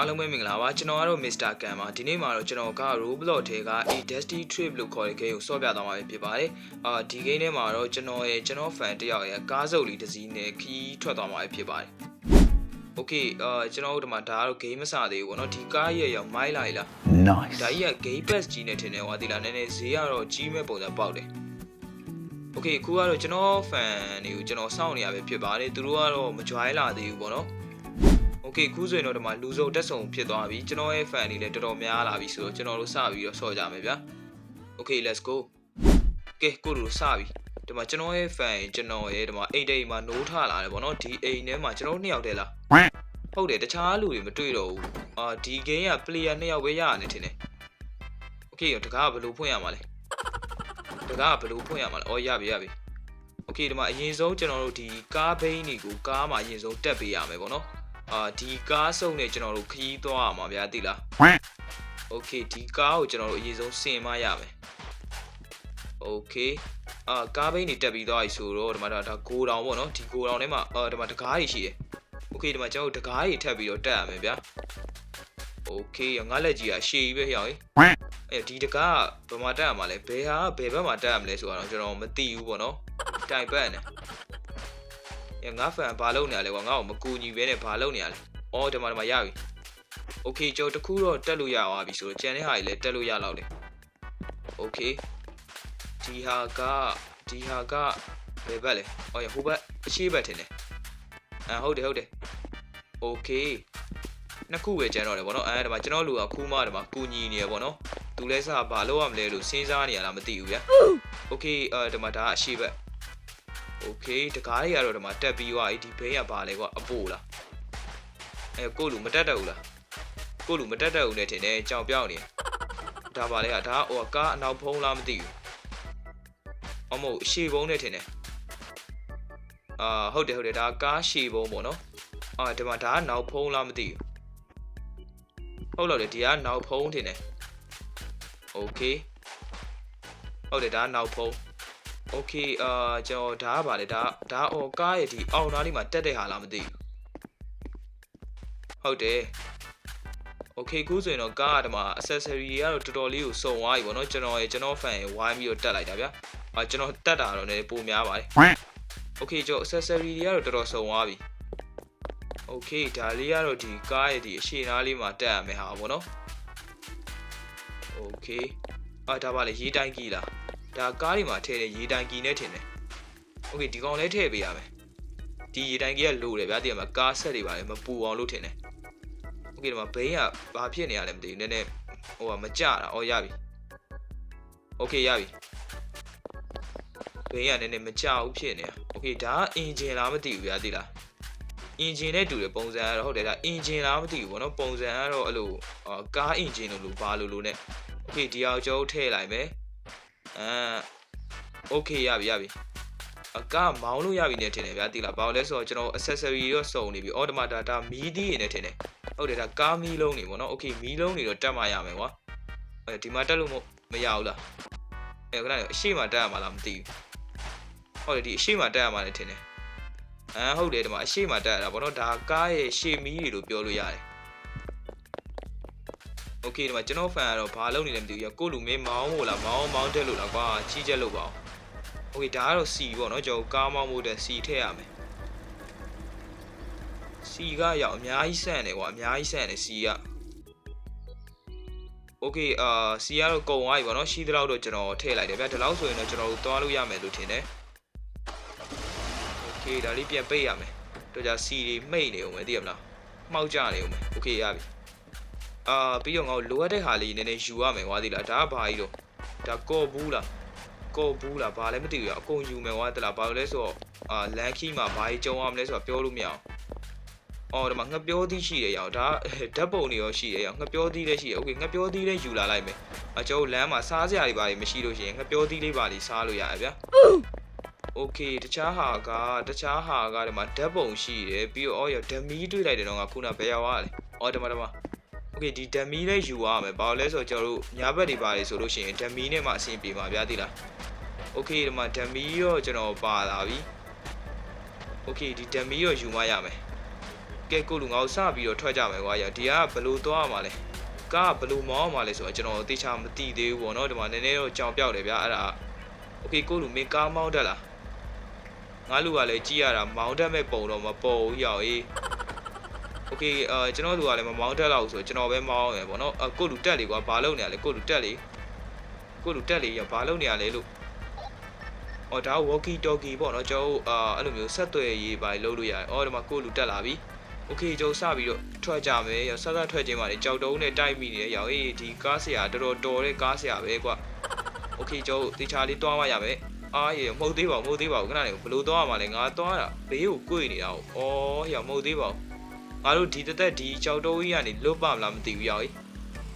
အားလုံးပဲမင်္ဂလာပါကျွန်တော်ကတော့ Mr. Kan ပါဒီနေ့မှာတော့ကျွန်တော်က Roblox ထဲက A Dusty Trip လို့ခေါ်တဲ့ game ကိုဆော့ပြသွားမှာဖြစ်ပါတယ်အာဒီ game ထဲမှာတော့ကျွန်တော်ရဲ့ကျွန်တော် fan တယောက်ရဲ့ကားစုပ်လေးတစ်စီးနဲ့ခီးထွက်သွားမှာဖြစ်ပါတယ် Okay အာကျွန်တော်တို့ဒီမှာဒါကတော့ game မစသေးဘူးပေါ့နော်ဒီကားရဲ့ရောက်မိုင်းလိုက်လား Nice. ဒါကြီးက game pass ကြီးနဲ့ထင်တယ်ဟောဒီလားနည်းနည်းဈေးကတော့ကြီးမဲ့ပုံစံပေါက်တယ် Okay အခုကတော့ကျွန်တော် fan တွေကိုကျွန်တော်စောင့်နေရပဲဖြစ်ပါတယ်သူတို့ကတော့မ join လာသေးဘူးပေါ့နော် Okay ခုဆိုရင်တော့ဒီမှာလူစုံတက်ဆုံဖြစ်သွားပြီကျွန်တော်ရဲ့ fan တွေလည်းတော်တော်များလာပြီဆိုတော့ကျွန်တော်တို့စပြီးတော့ဆော့ကြမယ်ဗျာ Okay let's go ကဲကိုတို့စပြီဒီမှာကျွန်တော်ရဲ့ fan ကျွန်တော်ရဲ့ဒီမှာအိမ်တိမ်မှာနိုးထလာတယ်ပေါ့နော်ဒီအိမ်ထဲမှာကျွန်တော်နှစ်ယောက်တည်းလားဟုတ်တယ်တခြားလူတွေမတွေ့တော့ဘူးအာဒီ game က player နှစ်ယောက်ပဲရရတယ်ထင်တယ် Okay တကားကဘယ်လိုဖွင့်ရမှာလဲတကားကဘယ်လိုဖွင့်ရမှာလဲအော်ရပြီရပြီ Okay ဒီမှာအရင်ဆုံးကျွန်တော်တို့ဒီကားဘိန်းတွေကိုကားမှာအရင်ဆုံးတက်ပေးရမယ်ပေါ့နော် အာဒီကားစုံနဲ့ကျွန်တော်တို့ခရီးသွားရမှာဗျာသိလားโอเคဒီကားကိုကျွန်တော်တို့အရင်ဆုံးစင်မရမယ်โอเคအာကားဘိန်းတွေတက်ပြီးသွားပြီဆိုတော့ဒီမှာဒါဒါဂိုတောင်ပေါ့နော်ဒီဂိုတောင်ထဲမှာအာဒီမှာတကားတွေရှိတယ်โอเคဒီမှာကျွန်တော်တို့တကားတွေထပ်ပြီးတော့တက်ရမယ်ဗျာโอเคငါလက်ကြီးကရှည်ကြီးပဲဟျောင်းအဲဒီတကားကဘယ်မှာတက်ရမှာလဲဘယ်ဟာကဘယ်ဘက်မှာတက်ရမလဲဆိုတာတော့ကျွန်တော်မသိဘူးပေါ့နော်တိုင်ပတ်နေ ။ အဲငါဖန်ဘာလုပ်နေရလဲကွာငါ့ကိုမကူညီဘဲနဲ့ဘာလုပ်နေရလဲ။အော်ဒီမှာဒီမှာရပြီ။ Okay ကျော်တခုတော့တက်လို့ရသွားပြီဆိုတော့ကျန်တဲ့ဟာကြီးလည်းတက်လို့ရတော့တယ်။ Okay ဒီဟာကဒီဟာကဘယ်ဘက်လဲ။အော်ရဟိုဘက်အရှိဘက်ထင်တယ်။အဲဟုတ်တယ်ဟုတ်တယ်။ Okay နှစ်ခုပဲကျန်တော့တယ်ဗောနော်အဲဒီမှာကျွန်တော်လူကခူးမဒီမှာကူညီနေရဗောနော်။သူလဲစားဘာလုပ်ရမလဲလို့စဉ်းစားနေရလားမသိဘူးဗျာ။ Okay အဲဒီမှာဒါကအရှိဘက် โอเคတကားတွေကတော့ဒီမှာတက်ပြီးသွားပြီဒီဘဲကပါလဲကွာအပို့လားအဲကိုလူမတက်တတ်ဘူးလားကိုလူမတက်တတ်ဘူးနဲ့ထင်တယ်ကြောင်ပြောင်းနေဒါပါလဲကဒါဟိုကားအနောက်ဖုံးလားမသိဘူးအမဟုတ်ရှေဘုံနဲ့ထင်တယ်အာဟုတ်တယ်ဟုတ်တယ်ဒါကားရှေဘုံပေါ့နော်အာဒီမှာဒါကနောက်ဖုံးလားမသိဘူးဟုတ်လို့လေဒီကနောက်ဖုံးထင်တယ်โอเคဟုတ်တယ်ဒါကနောက်ဖုံး โอเคအာကျွန်တော်ဒါကပါလေဒါဒါအော်ကားရဲ့ဒီအောင်သားလေးမှာတက်တဲ့ဟာလားမသိဘူးဟုတ်တယ်โอเคခုဆိုရင်တော့ကားကဒီမှာ accessory တွေကတော့တော်တော်လေးကိုစုံသွားပြီပေါ့နော်ကျွန်တော်ရဲ့ကျွန်တော် fan ရဲ့ဝိုင်းပြီးတော့တက်လိုက်တာဗျာအာကျွန်တော်တက်တာတော့လည်းပိုများပါတယ်โอเคကျွန်တော် accessory တွေကတော့တော်တော်စုံသွားပြီโอเคဒါလေးကတော့ဒီကားရဲ့ဒီအရှိနားလေးမှာတက်ရမယ်ဟာပေါ့နော်โอเคအာဒါပါလေရေးတိုင်းကြီးလား ဒါကားတွေမှာထည့်တဲ့ရေတိုင်ကီနဲ့ထင်တယ်။ Okay ဒီကောင်လည်းထည့်ပေးရမယ်။ဒီရေတိုင်ကီကလိုတယ်ဗျာတကယ်မှာကားဆက်တွေပါလေမပူအောင်လို့ထင်တယ်။ Okay ဒီမှာဘိန်းကဘာဖြစ်နေရလဲမသိဘူးနည်းနည်းဟိုကမကြတာ။အော်ရပြီ။ Okay ရပြီ။ဘိန်းကနည်းနည်းမကြဘူးဖြစ်နေတာ။ Okay ဒါကအင်ဂျင်လားမသိဘူးဗျာသိလား။အင်ဂျင်နဲ့တူတယ်ပုံစံကတော့ဟုတ်တယ်ဒါအင်ဂျင်လားမသိဘူးဗောနော်ပုံစံကတော့အဲ့လိုအာကားအင်ဂျင်လို့လို့ဘာလို့လို့ ਨੇ Okay ဒီအောင်ကျုပ်ထည့်လိုက်မယ်။ အာโอเคရပြီရပြီအကမောင်းလို့ရပြီနေထင်တယ်ဗျာတိလားဘာလို့လဲဆိုတော့ကျွန်တော် accessory ရောစုံနေပြီအော်ဒီမှာဒါဒါမီးသီးရနေထင်တယ်ဟုတ်တယ်ဒါကားမီးလုံးနေပေါ့နော်โอเคမီးလုံးနေတော့တက်မှရမယ်ကွာအဲဒီမှာတက်လို့မရဘူးလားအဲခဏအရှိမတက်ရမှာလားမသိဘူးဟုတ်တယ်ဒီအရှိမတက်ရမှာလည်းထင်တယ်အာဟုတ်တယ်ဒီမှာအရှိမတက်ရတာပေါ့နော်ဒါကားရဲ့ရှေ့မီးတွေလို့ပြောလို့ရတယ် โอเคဒီမှာကျွန်တော် fan ကတော့ဘာလုပ်နေလဲမသိဘူးရကိုလူမင်းမောင်းမို့လားမောင်းမောင်းတက်လို့လားကွာကြီးချက်လို့ပါအောင်โอเคဒါကတော့ C ပေါ့နော်ကျွန်တော်ကားမောင်းမို့တဲ့ C ထည့်ရမယ် C ကရောက်အများကြီးဆန့်တယ်ကွာအများကြီးဆန့်တယ် C ကโอเคအာ C ကတော့ကုံသွားပြီပေါ့နော်ရှိသလောက်တော့ကျွန်တော်ထည့်လိုက်တယ်ဗျဒီလောက်ဆိုရင်တော့ကျွန်တော်တို့သွားလို့ရမယ်လို့ထင်တယ်โอเคဒါလေးပြန်ပိတ်ရမယ်တော့じゃ C တွေမှိတ်နေအောင်မယ်သိရမလားမှောက်ကြနေအောင်မယ်โอเคရပြီ အာပြီးတော့ငါတို့လိုအပ်တဲ့ဟာလေးနည်းနည်းယူရမယ်ကွာဒီလားဒါကဘာကြီးတော့ဒါကော့ဘူးလားကော့ဘူးလားဘာလည်းမသိဘူးရအကုန်ယူမယ်ကွာတလားဘာလို့လဲဆိုတော့အာလန်ခီမှာဘာကြီးကြုံရမလဲဆိုတာပြောလို့မရအောင်အော်ဒီမှာငှက်ပြောသီးရှိတယ်ရောဒါဓာတ်ပုံတွေရောရှိတယ်ရောငှက်ပြောသီးလည်းရှိတယ်โอเคငှက်ပြောသီးလည်းယူလာလိုက်မယ်အကျော်လမ်းမှာစားစရာတွေဘာတွေမရှိလို့ရှိရင်ငှက်ပြောသီးလေးပါလေးစားလို့ရတယ်ဗျာโอเคတခြားဟာကတခြားဟာကဒီမှာဓာတ်ပုံရှိတယ်ပြီးတော့အော်ရဓမီတွေ့လိုက်တယ်တော့ငါခုနဘယ်ရောက်ရလဲအော်ဒီမှာဒီမှာ okay ဒီ dummy လေးယူရမယ်ဘာလို့လဲဆိုတော့ကျွန်တော်တို့ညာဘက်တွေပါတယ်ဆိုလို့ရှိရင် dummy နဲ့မှအဆင်ပြေမှာဗျာသိလား okay ဒီမှာ dummy ရောကျွန်တော်ပါလာပြီ okay ဒီ dummy ရောယူမှရမယ်ကဲကိုလူငါ့ကိုစပြီးတော့ထွက်ကြမယ်ကွာရဒီကဘလို့သွားမှာလဲကားကဘလို့မောင်းမှာလဲဆိုတော့ကျွန်တော်တေချာမသိသေးဘူးပေါ့နော်ဒီမှာနည်းနည်းတော့ကြောင်ပြောက်တယ်ဗျာအဲ့ဒါ okay ကိုလူမင်းကားမောင်းတက်လားငါလူကလည်းကြည့်ရတာမောင်းတက်မဲ့ပုံတော့မပေါ်ဘူးရောက်ရေး โอเคအာကျွန်တော်လူကလည်းမမောင်းတတ်တော့ဘူးဆိုတော့ကျွန်တော်ပဲမောင်းရမယ်ပေါ့နော်အကိုလူတက်လေကွာဘာလုပ်နေရလဲကိုလူတက်လေကိုလူတက်လေရဘာလုပ်နေရလဲလို့ ။အော်ဒါ walkie talkie ပေါ့နော်ကျွန်တော်တို့အာအဲ့လိုမျိုးဆက်သွယ်ရေးပါလုပ်လို့ရတယ်။အော်ဒီမှာကိုယ့်လူတက်လာပြီ။ Okay ကျွန်တော်စပြီးတော့ထွက်ကြမယ်။ဆက်ဆက်ထွက်ခြင်းပါလေကြောက်တုံးနဲ့တိုက်မိနေတယ်။ရောင်အေးဒီကားဆရာတော်တော်တော်တဲ့ကားဆရာပဲကွာ။ Okay ကျွန်တော်တေချာလေးတွားမရမယ်။အားရမဟုတ်သေးပါဘူးမဟုတ်သေးပါဘူးခဏလေးဘလို့တွားရမှာလဲငါတွားတာဘေးကိုကိုွေနေတာ။အော်ရမဟုတ်သေးပါဘူး။ ငါတို့ဒီတသက်ဒီကြောက်တုံးကြီးကနေလွတ်ပါမလားမသိဘူးရောင်အေး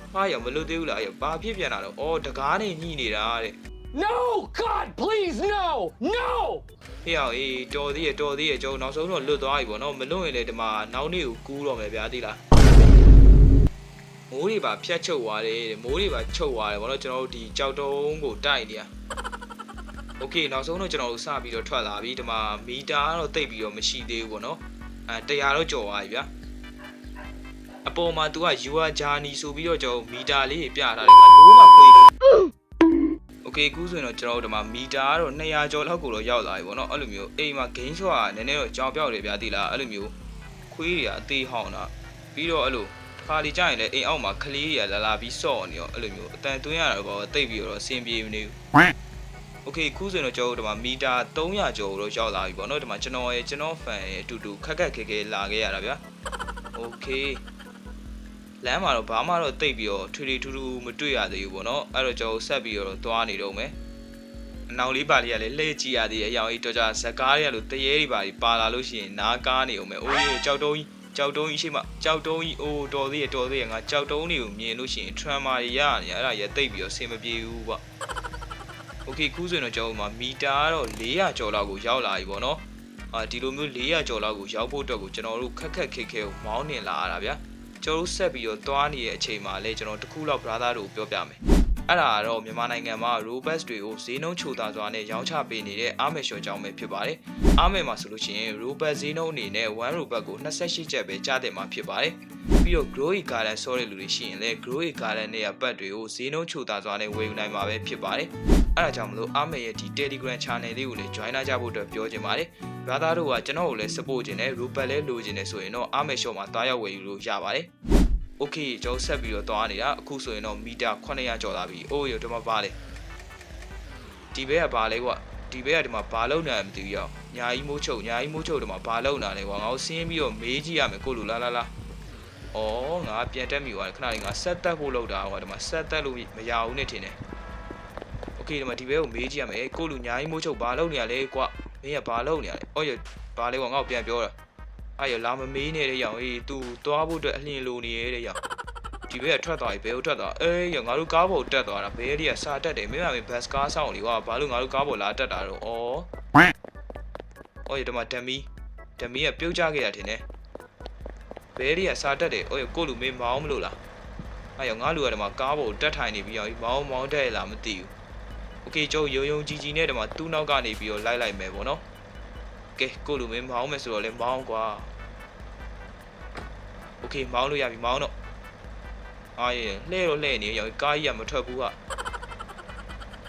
။ဟာရမလွတ်သေးဘူးလားရဘာဖြစ်ပြန်လာတော့အော်တကားနေညှိနေတာတဲ့ No! God, please, no! No! ဟေ့အောင်အေးတော်သေးရတော်သေးရကျွန်တော်နောက်ဆုံးတော့လွတ်သွားပြီပေါ့နော်မလွတ်ရင်လည်းဒီမှာနောက်နေ့ကိုကူးတော့မယ်ဗျာသိလားမိုးတွေပါဖြတ်ချုပ်သွားတယ်တဲ့မိုးတွေပါချုပ်သွားတယ်ပေါ့နော်ကျွန်တော်တို့ဒီကြောက်တုံးကိုတိုက်နေရโอเคနောက်ဆုံးတော့ကျွန်တော်တို့စပြီးတော့ထွက်လာပြီဒီမှာမီတာကတော့တိတ်ပြီးတော့မရှိသေးဘူးပေါ့နော် အဲ100တော့ကျော်သွားပြီဗျာအပေါ်မှာ तू က you are journey ဆိုပြီးတော့ကျွန်တော်မီတာလေးပြထားတယ်ငါလို့မှခွေး Okay ကူးဆိုရင်တော့ကျွန်တော်တို့ဒီမှာမီတာကတော့200ကျော်လောက်ကိုတော့ရောက်လာပြီဗောနော်အဲ့လိုမျိုးအိမ်မှာ gain shot ကနည်းနည်းတော့ကြောင်ပြောက်တယ်ဗျာတိလားအဲ့လိုမျိုးခွေးတွေကအသေးဟောင်းတာပြီးတော့အဲ့လိုခါလီကြရင်လည်းအိမ်အောက်မှာကလေးတွေကလာလာပြီးစော့နေရောအဲ့လိုမျိုးအတန်သွင်းရတာတော့တိတ်ပြီးတော့အဆင်ပြေမနေဘူး โอเคအခုဆိုရင်တော့ကျွန်တော်တို့ဒီမှာမီတာ300ကျော်တော့ရောက်လာပြီပေါ့နော်ဒီမှာကျွန်တော်ရဲ့ကျွန်တော် fan ရဲ့အတူတူခက်ခက်ခဲခဲလာခဲ့ရတာဗျာโอเคလမ်းမှာတော့ဘာမှတော့တိတ်ပြီးတော့ထွေထွေထူးထူးမတွေ့ရသေးဘူးပေါ့နော်အဲ့တော့ကျွန်တော်ဆက်ပြီးတော့သွားနေတော့မယ်အနောက်လေးပါလေးကလည်းလှည့်ကြည့်ရသေးတယ်အရောင်ကြီးတော့ကြဇကားတွေကလို့တရေတွေပါပါလာလို့ရှိရင်နားကားနေအောင်မယ်အိုးကြီးကြောက်တုံးကြီးကြောက်တုံးကြီးရှိမှကြောက်တုံးကြီးအိုးတော်သေးရတော်သေးရငါကြောက်တုံးတွေကိုမြင်လို့ရှိရင် trauma တွေရနေအဲ့ဒါရတိတ်ပြီးတော့ဆင်မပြေဘူးပေါ့ โอเคခုဆိုရင်တော့ကျွန်တော်တို့မှာမီတာကတော့400ကျော်လောက်ကိုရောက်လာပြီပေါ့နော်အာဒီလိုမျိုး400ကျော်လောက်ကိုရောက်ဖို့အတွက်ကိုကျွန်တော်တို့ခက်ခက်ခဲခဲကိုမောင်းနေလာရတာဗျာ ကျွန်တော်တို့ဆက်ပြီးတော့သွားနေတဲ့အချိန်မှာလည်းကျွန်တော်တခုလောက် brother တို့ပြောပြမယ် အဲ့ဒါကတော့မြန်မာနိုင်ငံမှာ robust တွေကိုဈေးနှုန်းချိုသာစွာနဲ့ရောင်းချပေးနေတဲ့အာမေရှော့ကြောင်းပဲဖြစ်ပါတယ်။အာမေမှာဆိုလို့ရှိရင် robust ဈေးနှုန်းအနေနဲ့1 robust ကို28ကျပ်ပဲကြားတယ်မှာဖြစ်ပါတယ်။ပြီးတော့ growy garden ဆောတဲ့လူတွေရှိရင်လည်း growy garden နဲ့ပတ်တွေကိုဈေးနှုန်းချိုသာစွာနဲ့ဝယ်ယူနိုင်မှာပဲဖြစ်ပါတယ်။အဲ့ဒါကြောင့်မလို့အာမေရဲ့ဒီ Telegram channel လေးကိုလည်း join လာကြဖို့အတွက်ပြောချင်ပါတယ်။ brother တို့ကကျွန်တော်ကိုလည်း support ခြင်းနဲ့ robust လည်းလိုချင်နေဆိုရင်တော့အာမေရှော့မှာတားရောက်ဝယ်ယူလို့ရပါတယ်။ Okay ကျွန်တော်ဆက်ပြီးတော့သွားနေတာအခုဆိုရင်တော့မီတာ900ကျော်လာပြီ။အိုးရဒီမှာပါလေ။ဒီဘက်ကပါလေကွာ။ဒီဘက်ကဒီမှာဘာလုံနေမှမသိဘူးရော။ညာကြီးမိုးချုပ်ညာကြီးမိုးချုပ်ဒီမှာဘာလုံနေလဲကွာ။ငါတို့ဆင်းပြီးတော့မေးကြည့်ရမယ်ကိုလူလာလာလာ။အော်ငါပြန်တက်မိသွားတယ်ခဏလေးငါဆက်တက်ဖို့လုပ်တာကွာဒီမှာဆက်တက်လို့မရဘူးနဲ့ထင်တယ်။ Okay ဒီမှာဒီဘက်ကိုမေးကြည့်ရမယ်။ကိုလူညာကြီးမိုးချုပ်ဘာလုံနေရလဲကွာ။မင်းကဘာလုံနေရလဲ။အော်ရဘာလဲကွာငါ့ကိုပြန်ပြောတာ။ အဲ့ရလာမမေးနေတဲ့ရောက်အေး तू သွားဖို့အတွက်အလင်းလိုနေရတဲ့ရောက်ဒီဘက်ကထွက်သွားပြီဘယ်ကိုထွက်သွားအေးရငါတို့ကားပေါ်တက်သွားတာဘယ်တွေကစာတက်တယ်မင်းမမင်းဘတ်စ်ကားဆောင်လေဟာဘာလို့ငါတို့ကားပေါ်လာတက်တာတော့ဩအော်ရဒီမှာဒမီဒမီကပြုတ်ကျခဲ့တာထင်တယ်ဘဲတွေကစားတက်တယ်။အော်ကိုလူမေးမောင်းမလို့လား။အဲ့ရောငါလူကဒီမှာကားပေါ်တက်ထိုင်နေပြီးရောမောင်းမောင်းတက်ရလားမသိဘူး။ Okay ကျုပ်ရုံရုံကြီးကြီးနဲ့ဒီမှာသူ့နောက်ကနေပြီးတော့လိုက်လိုက်မယ်ပေါ့နော်။ ကဲကိုလူမင်းမောင်းမယ်ဆိုတော့လဲမောင်းကွာโอเคမောင်းလို့ရပြီမောင်းတော့အာရလှဲ့တော့လှဲ့နေရောကားကြီးကမထွက်ဘူးဟာ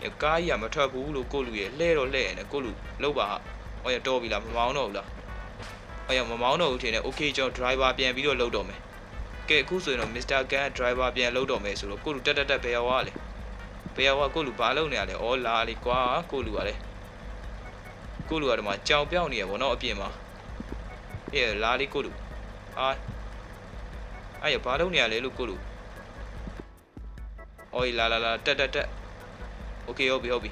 ရကားကြီးကမထွက်ဘူးလို့ကိုလူရလှဲ့တော့လှဲ့နေကိုလူလောက်ပါဟာဟောရတော်ပြီလားမမောင်းတော့ဘူးလားဟောရမမောင်းတော့ဘူးထင်တယ်โอเคကျွန်တော် driver ပြန်ပြီးတော့လောက်တော့မယ်ကဲအခုဆိုရင်တော့ Mr. Gun driver ပြန်လောက်တော့မယ်ဆိုတော့ကိုလူတက်တက်တက်ဘယ်ရောက်ရလဲဘယ်ရောက်ကကိုလူဘာလုပ်နေရလဲဩလာလီကွာကိုလူကလည်း ကိုလူကဒီမှာကြောင်ပြောင်းနေရဗောနော်အပြင်မှာအေးလာလေးကိုလူအာအဲ့ရဘာလုပ်နေရလဲလို့ကိုလူအော်လာလာလာတက်တက်တက်โอเคဟုတ်ပြီဟုတ်ပြီ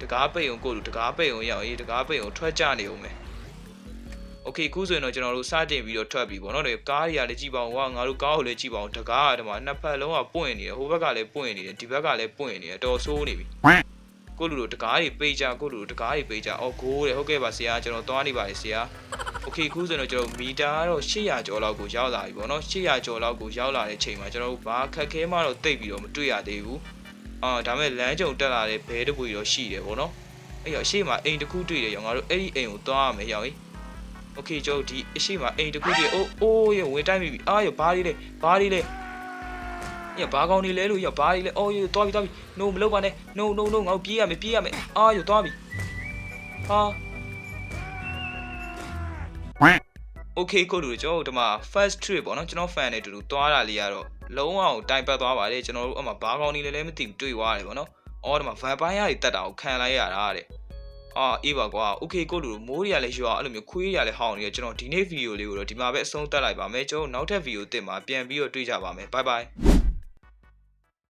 တကားပိတ်အောင်ကိုလူတကားပိတ်အောင်ရအောင်အေးတကားပိတ်အောင်ထွက်ကြနေအောင်မယ်โอเคခုဆိုရင်တော့ကျွန်တော်တို့စတင်ပြီးတော့ထွက်ပြီဗောနော်ဒီကားတွေကလည်းကြည့်ပါအောင်ဟာငါတို့ကားကိုလည်းကြည့်ပါအောင်တကားကဒီမှာနှစ်ဖက်လုံးကပွင့်နေတယ်ဟိုဘက်ကလည်းပွင့်နေတယ်ဒီဘက်ကလည်းပွင့်နေတယ်တော်ဆိုးနေပြီ ကိုလူတို့တကားတွေပေးကြကိုလူတို့တကားတွေပေးကြအော်ဂိုးတယ်ဟုတ်ကဲ့ပါဆရာကျွန်တော်သွားနေပါတယ်ဆရာโอเคခုဆိုတော့ကျွန်တော်မီတာကတော့800ကျော်လောက်ကိုရောက်လာပြီပေါ့နော်800ကျော်လောက်ကိုရောက်လာတဲ့ချိန်မှာကျွန်တော်တို့ဘာခက်ခဲမှတော့တိတ်ပြီးတော့မတွေ့ရသေးဘူးအာဒါမဲ့လမ်းကြုံတက်လာတဲ့ဘဲတပွေတော့ရှိတယ်ပေါ့နော်အဲ့တော့အရှိမအိမ်တစ်ခုတွေ့တယ်ရောငါတို့အဲ့ဒီအိမ်ကိုသွားရမယ်ရောင်ကြီး โอเคကျွန်တော်ဒီအရှိမအိမ်တစ်ခုတည်းအိုးအိုးရဝင်တိုက်မိပြီအာရဘာလေးလဲဘာလေးလဲ ညဘာကောင်းနေလဲလို့ညဘာတွေလဲအော်ယူသွားပြီသွားပြီ no မလုပ်ပါနဲ့ no no no ငါတို့ပြေးရမယ်ပြေးရမယ်အာယူသွားပြီဟာ okay ကိုလူတို့ကျွန်တော်တို့ဒီမှာ first trip ပေါ့နော်ကျွန်တော် fan တွေတူတူသွားတာလေးကတော့လုံးဝတိုင်ပတ်သွားပါတယ်ကျွန်တော်တို့အမှဘာကောင်းနေလဲလဲမသိဘူးတွေ့သွားတယ်ပေါ့နော်အော်ဒီမှာ vampire တွေတက်တာကိုခံလိုက်ရတာတဲ့အာအေးပါကွာ okay ကိုလူတို့မိုးတွေကလည်းရွာအဲ့လိုမျိုးခွေးတွေကလည်းဟောင်းနေတယ်ကျွန်တော်ဒီနေ့ video လေးကိုတော့ဒီမှာပဲအဆုံးသတ်လိုက်ပါမယ်ကျွန်တော်နောက်ထပ် video တင်မှာပြန်ပြီးတော့တွေ့ကြပါမယ် bye bye